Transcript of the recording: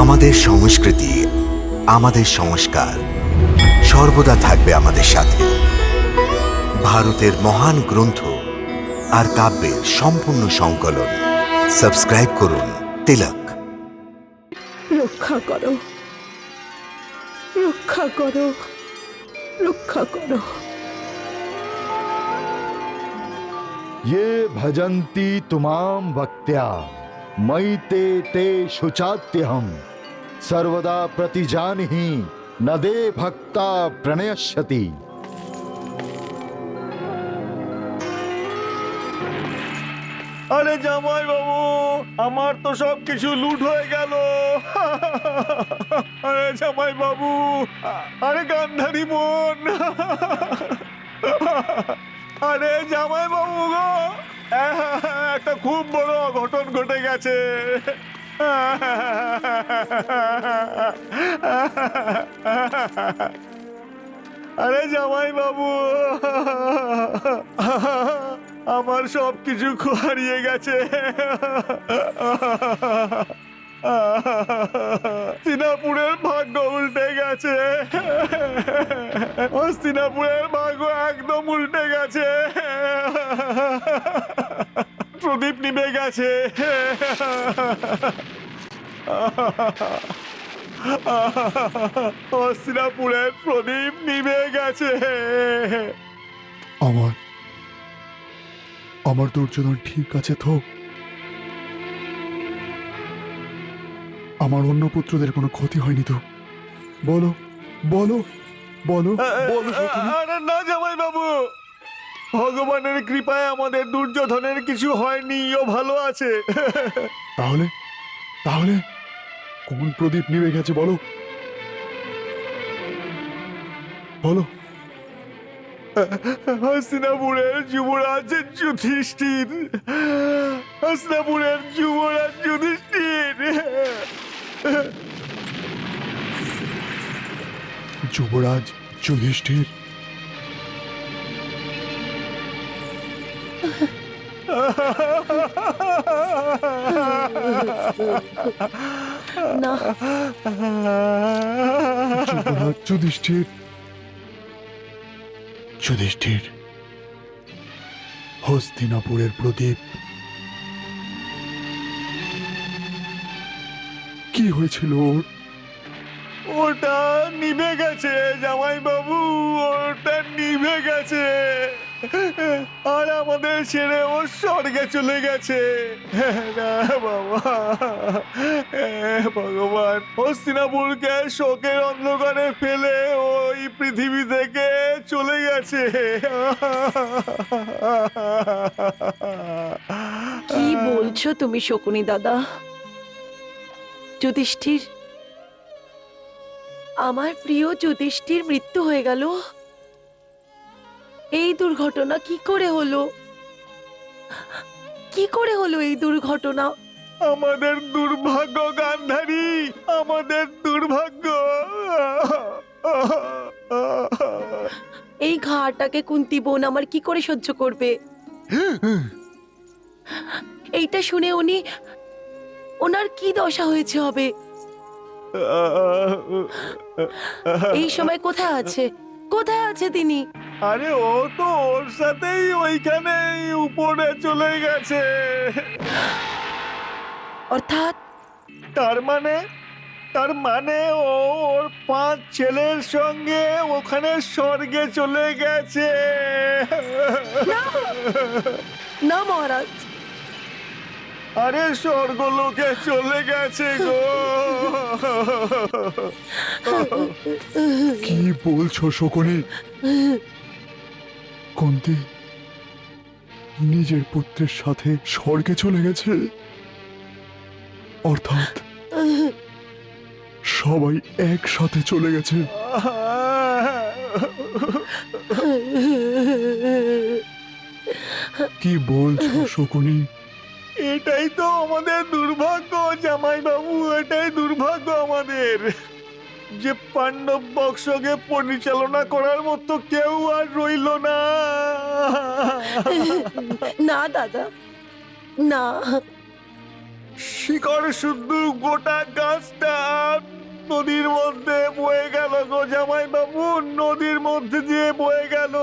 আমাদের সংস্কৃতি আমাদের সংস্কার সর্বদা থাকবে আমাদের সাথে ভারতের মহান গ্রন্থ আর কাব্যের সম্পূর্ণ সংকলন সাবস্ক্রাইব করুন তিলক রক্ষা করো রক্ষা করো রক্ষা করো ये भजन्ति तुमां भक्त्या मयि ते ते शुचात्यहं सर्वदा प्रतिजानिहि न दे भक्ता प्रणयस्यति আরে জামাই বাবু আমার তো সব কিছু লুট হয়ে গেল আরে জামাই বাবু আরে গান্ধারী বোন আরে জামাই বাবু গো একটা খুব বড় অঘটন ঘটে গেছে। আরে জামাই বাবু, আমার সব কিছু হারিয়ে গেছে। হস্তিনাপুরের ভাগ্য উল্টে গেছে। হস্তিনাপুরের ভাগ্য একদম উল্টে গেছে। প্রদীপ নিভে গেছে। হস্তিনাপুরের প্রদীপ নিভে গেছে। আমার আমার দুর্যোধন ঠিক আছে তো? আমার অন্য পুত্রদের কোনো ক্ষতি হয়নি তো? বলো বলো বলো বলো না জামাই বাবু ভগবানের কৃপায় আমাদের দুর্যোধনের কিছু হয়নি ও ভালো আছে। তাহলে? তাহলে? কোন প্রদীপ নিভে গেছে বলো? বলো। হস্তিনাপুরের যুবরাজ যুধিষ্ঠির। হস্তিনাপুরের যুবরাজ যুধিষ্ঠির। যুবরাজ যুধিষ্ঠির? না। যুবরাজ যুধিষ্ঠির। যুধিষ্ঠির হস্তিনাপুরের প্রদীপ। কি হয়েছিল ওর? ওটা নিভে গেছে জামাই বাবু ওটা নিভে গেছে। আর আমাদের ছেড়ে ও স্বর্গে চলে গেছে। না, বাবা। ভগবান হস্তিনাপুরকে শোকের অন্ধকারে ফেলে ওই পৃথিবী থেকে চলে গেছে। কি বলছো তুমি, শকুনি দাদা? যুধিষ্ঠির, আমার প্রিয় যুধিষ্ঠির মৃত্যু হয়ে গেল। এই দুর্ঘটনা কি করে হলো? কি করে হলো এই দুর্ঘটনা? আমাদের দুর্ভাগ্য গান্ধারী! আমাদের দুর্ভাগ্য! এই ঘাটাকে কুন্তি বোন আমার কি করে সহ্য করবে? এইটা শুনে উনি ওনার কি দশা হয়েছে হবে? এই সময় কোথায় আছে? কোথায় আছে তিনি? আরে ও তো ওর সাথেই ওইখানে উপরে চলে গেছে। অর্থাৎ? তার মানে? তার মানে ও ওর পাঁচ ছেলের সঙ্গে ওখানে স্বর্গে চলে গেছে। না মহারাজ। আরে স্বর্গলোকে চলে গেছে গো। কি বলছো শকুনি? কুন্তি, নিজের পুত্রের সাথে স্বর্গে চলে গেছে? অর্থাৎ সবাই একসাথে চলে গেছে। কি বলছো শকুনি? এটাই তো আমাদের দুর্ভাগ্য জামাই বাবু এটাই দুর্ভাগ্য আমাদের। যে পাণ্ডব বক্সকে পরিচালনা করার মতো কেউ আর রইল না। না দাদা। না। শিকড় শুদ্ধ গোটা গাছটা নদীর মধ্যে বয়ে গেল গো জামাই বাবু নদীর মধ্যে দিয়ে বয়ে গেল।